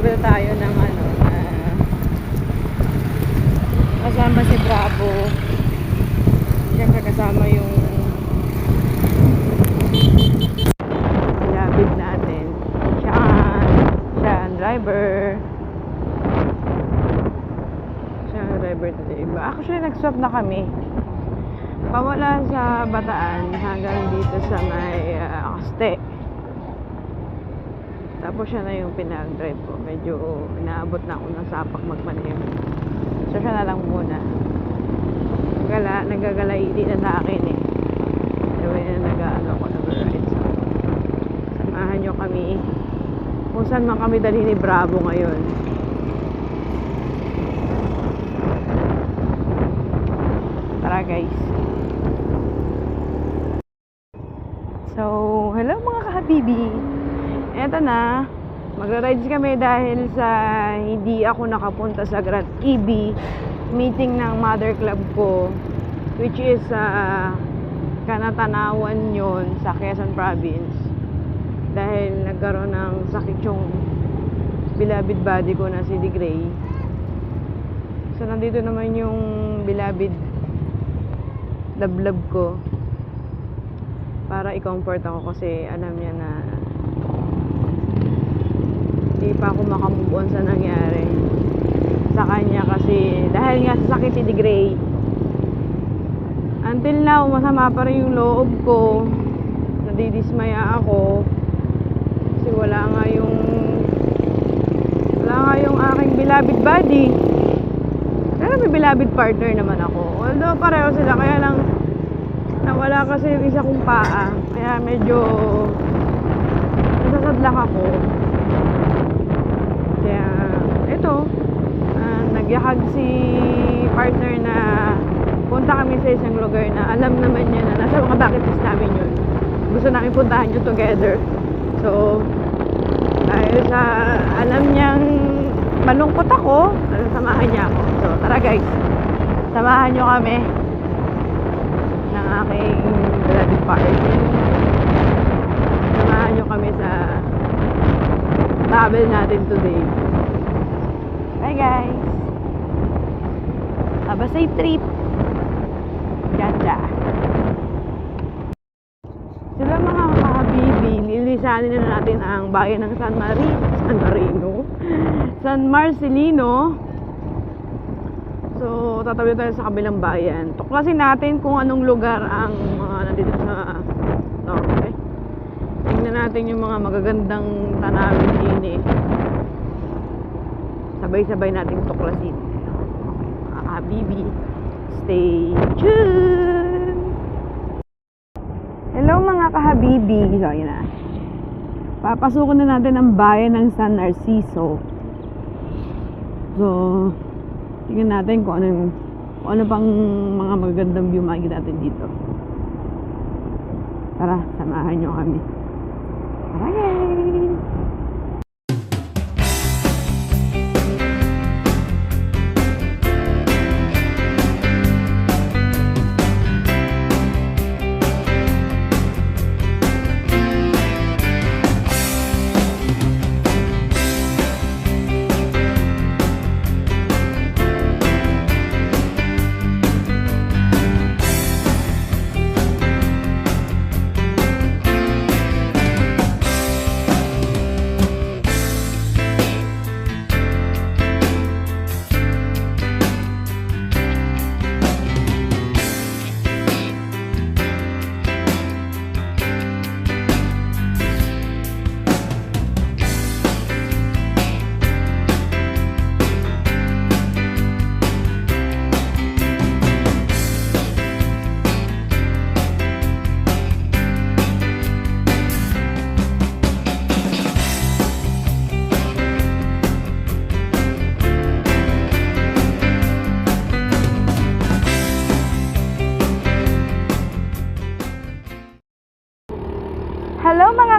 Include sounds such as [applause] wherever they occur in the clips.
travel tayo ng ano, ah, kasama si Bravo. Siyempre kasama yung labid natin. Siya ang driver. Ang driver today. Actually, nag-swap na kami. Pawala sa Bataan hanggang dito sa may uh, Kaste. Tapos siya na yung pinag-drive ko. Medyo inaabot na ako ng sapak magmanim. So siya na lang muna. Gala, nagagalaiti na sa akin eh. Gawin na nag-ano ako nag-ride. Samahan nyo kami. Kung saan man kami dali ni Bravo ngayon. Tara guys. So, hello mga kahabibi. Eto na, magra-rides kami dahil sa hindi ako nakapunta sa Grand EB meeting ng mother club ko which is sa Kanatanawan yon sa Quezon Province dahil nagkaroon ng sakit yung beloved body ko na si D. Gray so nandito naman yung beloved lablab ko para i-comfort ako kasi alam niya na hindi pa ako makamove on sa nangyari. Sa kanya kasi dahil nga sa sakit ni Gray. Until now masama pa rin yung loob ko. Nadidismaya ako. Kasi wala nga yung wala nga yung aking beloved body. Pero may beloved partner naman ako. Although pareho sila kaya lang nawala kasi yung isa kong paa. Kaya medyo nasasadlak ako ito ah, nagyakag si partner na punta kami sa isang lugar na alam naman niya na nasa mga bucket list namin yun. Gusto namin puntahan yun together. So dahil sa alam niyang malungkot ako ano, samahan niya ako. So tara guys samahan niyo kami ng aking beloved partner. Samahan niyo kami sa travel natin today bye guys have a safe trip ganda sila mga kahabibi lilisanin na natin ang bayan ng San Marino San Marino [laughs] San Marcelino So, tatawid tayo sa kabilang bayan. Tuklasin natin kung anong lugar ang mga nandito sa norte. Tingnan natin yung mga magagandang tanawin din eh. Sabay-sabay natin tuklasin. Mga kabibi, stay tuned! Hello mga kahabibi! So, yun na. Papasukan na natin ang bayan ng San Narciso. So, tingnan natin kung ano, yung, kung ano pang mga magagandang view makikita natin dito. Tara, samahan nyo kami. Tara guys!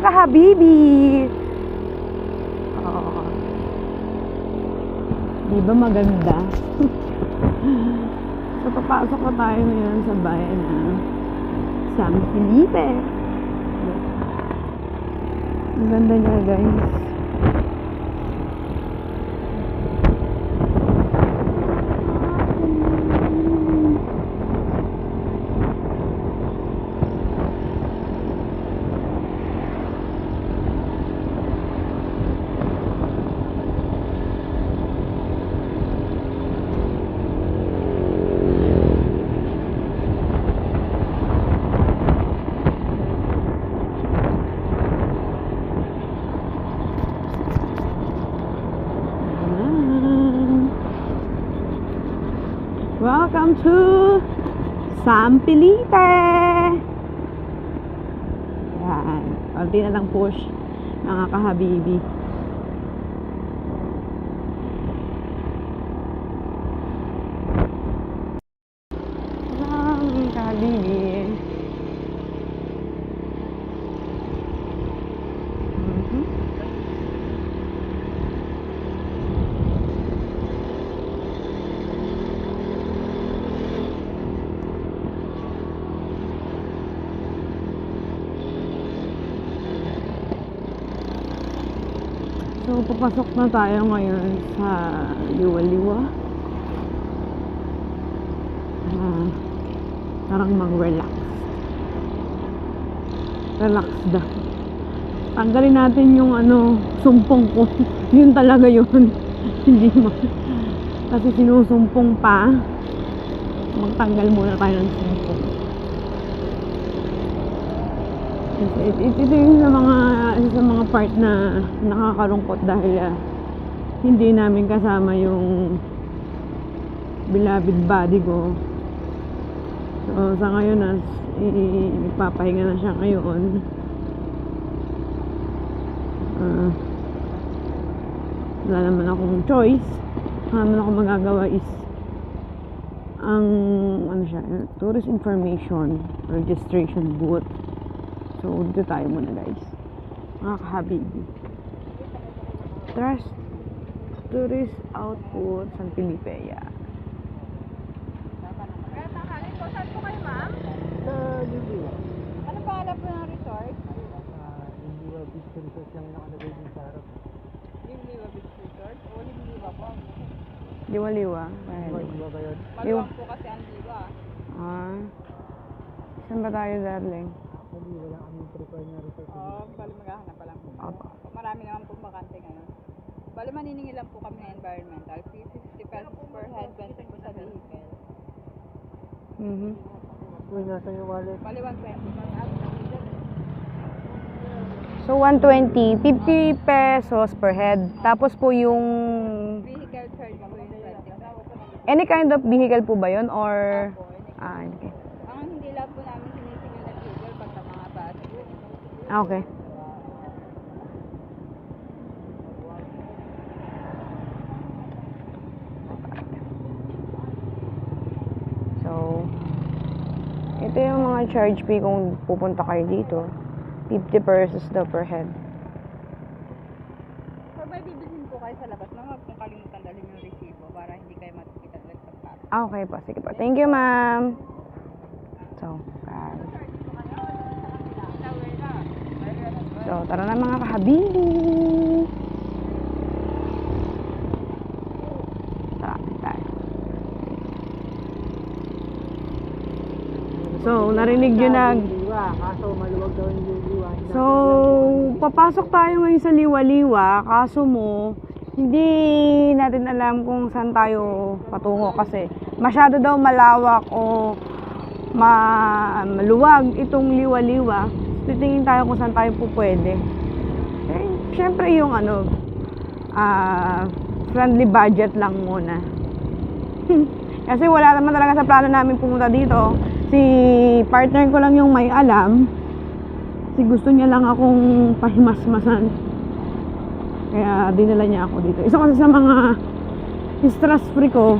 Mga kahabibi! Oh. Di ba maganda? [laughs] so, papasok na tayo ngayon sa bayan ng San Felipe. Ang ganda niya guys. Welcome to San Felipe! Yan. Kunti na lang push, mga kahabibi. Mga kahabibi. Mhm. So, papasok na tayo ngayon sa Liwa-Liwa. Ah, parang mag-relax. Relax da. Tanggalin natin yung ano, sumpong ko. [laughs] yun talaga yun. [laughs] Hindi mo. Kasi sinusumpong pa. Magtanggal muna tayo ng sumpong. Kasi it, it, ito yung sa mga, sa mga part na nakakalungkot dahil ah, hindi namin kasama yung beloved body ko. So, sa ngayon, as nagpapahinga na siya ngayon. Ah, wala naman akong choice. Wala naman akong magagawa is ang ano siya, tourist information registration booth. So, dito tayo muna guys. Mga kahabibi. Trust Tourist Output San Felipe. Yeah. Saan po kayo ma'am? Sa Liwa. Ano pangalan po ng resort? Liwa Beach Resort lang nakalagay din sa harap. Limliwa Beach Resort? O Limliwa po? Liwa-liwa. Ba yun? Maluwang po kasi ang liwa. Ah. Saan ba tayo, darling? Liwa lang kami prefer na resort. Oo, bali maghahanap pa lang po. Marami naman po bakante ngayon. Bali maniningil lang po kami ng environmental. Fee 50 pesos per head, 20 po sa vehicle. Mhm. Uy, nasa yung wallet. Bali 120. So, 120, 50 pesos per head. Tapos po yung Vehicle charge po yung 20 pesos. any kind of vehicle po ba yun or Opo, yun. ah okay. Ang hindi lang po namin sinisingil na fuel pag sa mga bus. Ah, okay. So, ito yung mga charge fee kung pupunta kayo dito. 50 pesos daw per head. Or may bibilhin po kayo sa labas. Ma'am, huwag pong kalimutan dalhin yung resibo para hindi kayo at pagpapasok. Ah, okay po. Sige po. Thank you, ma'am. So, guys. So, tara na mga kahabibi. Tara, tayo. So, narinig nyo na. Kaso maluwag daw yung Liwa. So, papasok tayo ngayon sa Liwa-Liwa. Kaso mo, hindi natin alam kung saan tayo patungo kasi masyado daw malawak o ma maluwag itong Liwa-Liwa. Titingin tayo kung saan tayo po pwede. Eh, syempre yung ano, ah, friendly budget lang muna. [laughs] Kasi wala naman talaga sa plano namin pumunta dito. Si partner ko lang yung may alam. Kasi gusto niya lang akong pahimasmasan. Kaya dinala niya ako dito. Isa kasi sa mga stress free ko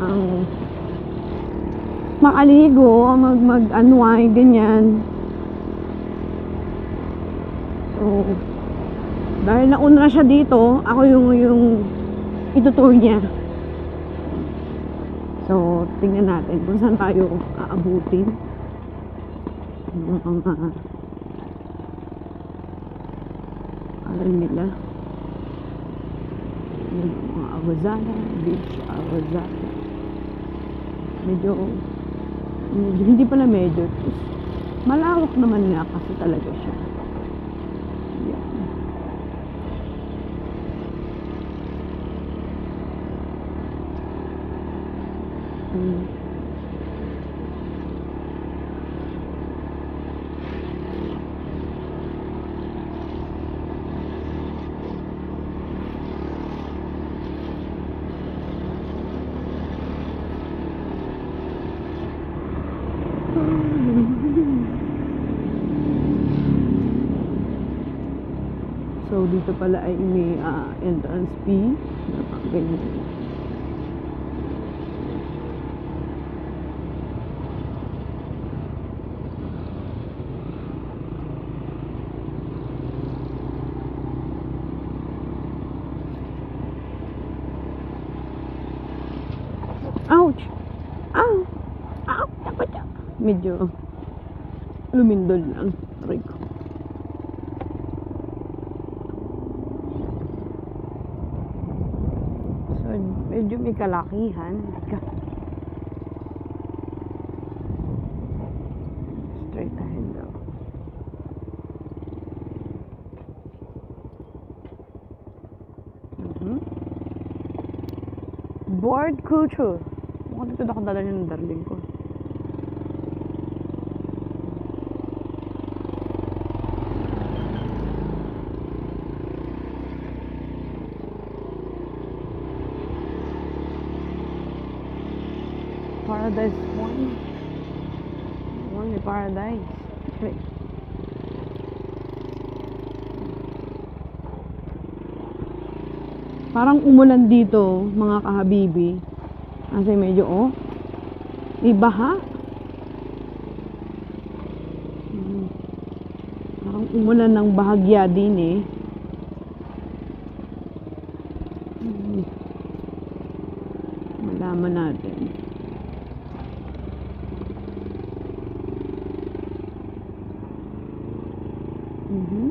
ang makaligo, mag mag unwind ganyan. So, dahil nauna na siya dito, ako yung yung itutour niya. So, tingnan natin kung saan tayo aabutin. Mga alam nila. Yung mga Aguzana, Beach Aguzana. Medyo, medyo, hindi pala medyo. Malawak naman nga kasi talaga siya. So, dito pala ay may uh, entrance fee. Ganyan. Medyo lumindol lang. Aray ko. So, medyo may kalakihan. Ka- Straight ahead daw. Mhm. Board culture. Mukhang dito nakadala niya ng darling ko. Paradise One. Only Paradise. Wait. Parang umulan dito, mga kahabibi. Kasi medyo, oh, may baha. Mhm. Parang umulan ng bahagya din eh. Hiho.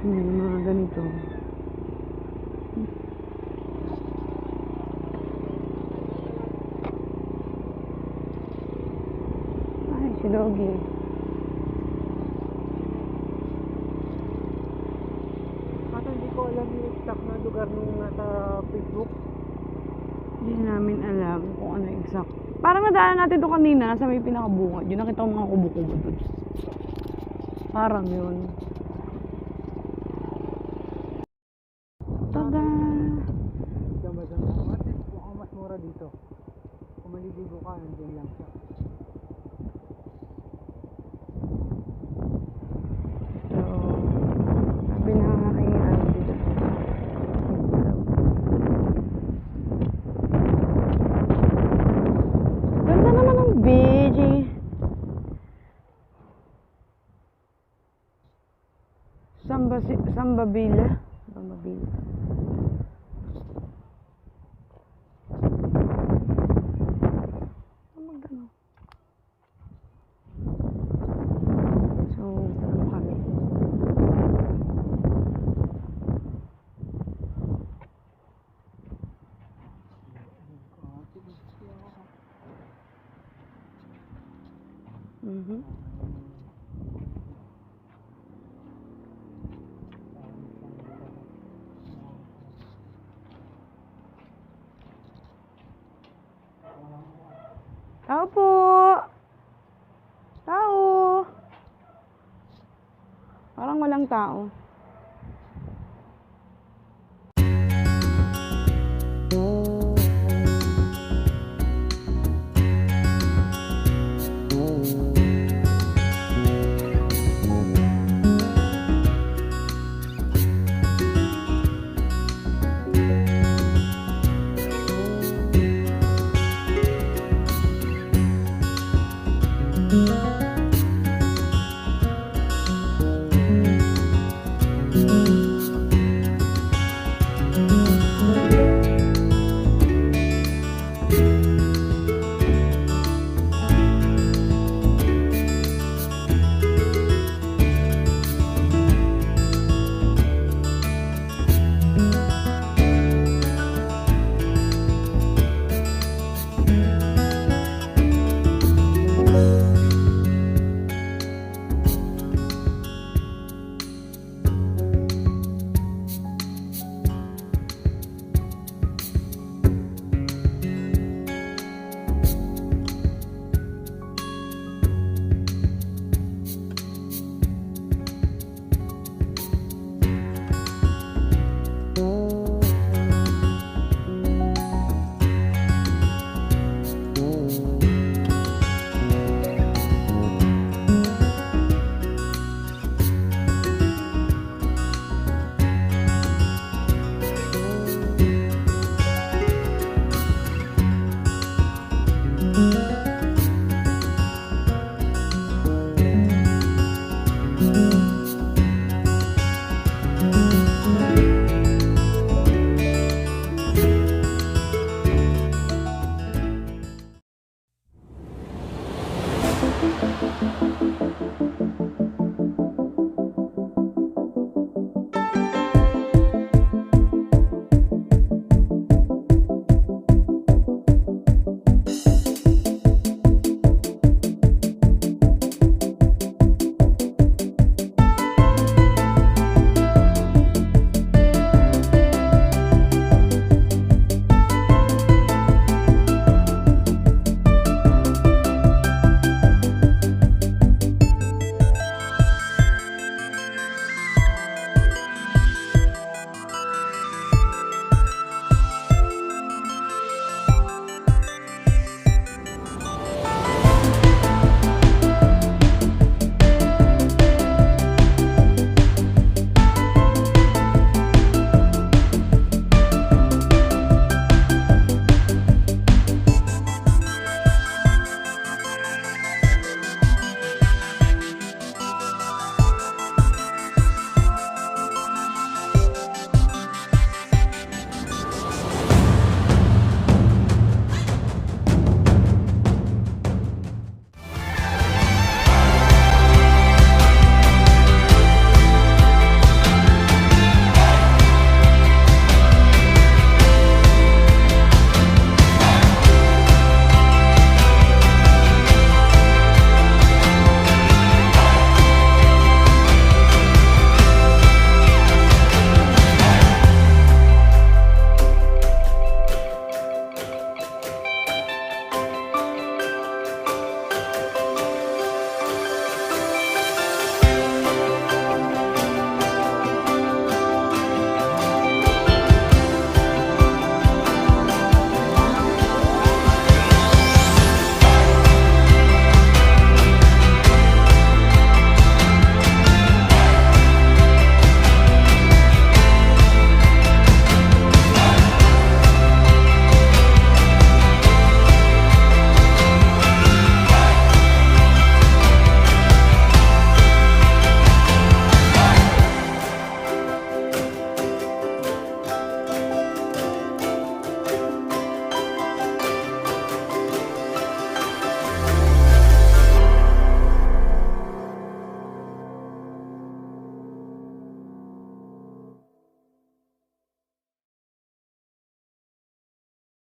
May mga ganito. Ay, si Doggy. At hindi ko alam yung exact na lugar nung nasa Facebook. Hindi namin alam kung ano exact. Parang nadaanan natin doon kanina, nasa may pinakabungad. Yun nakita ko mga kubo-kubo doon. Parang yun. Tada! Mas mura dito. Kung maliligo ka, nandiyan lang siya. So, sabi na nga kay ano dito. Ganda naman ng beach eh. Samba, Sambabila. Sambabila. Ano magano? So, ano kami? Mhm. Tao po! Tao! Parang walang tao.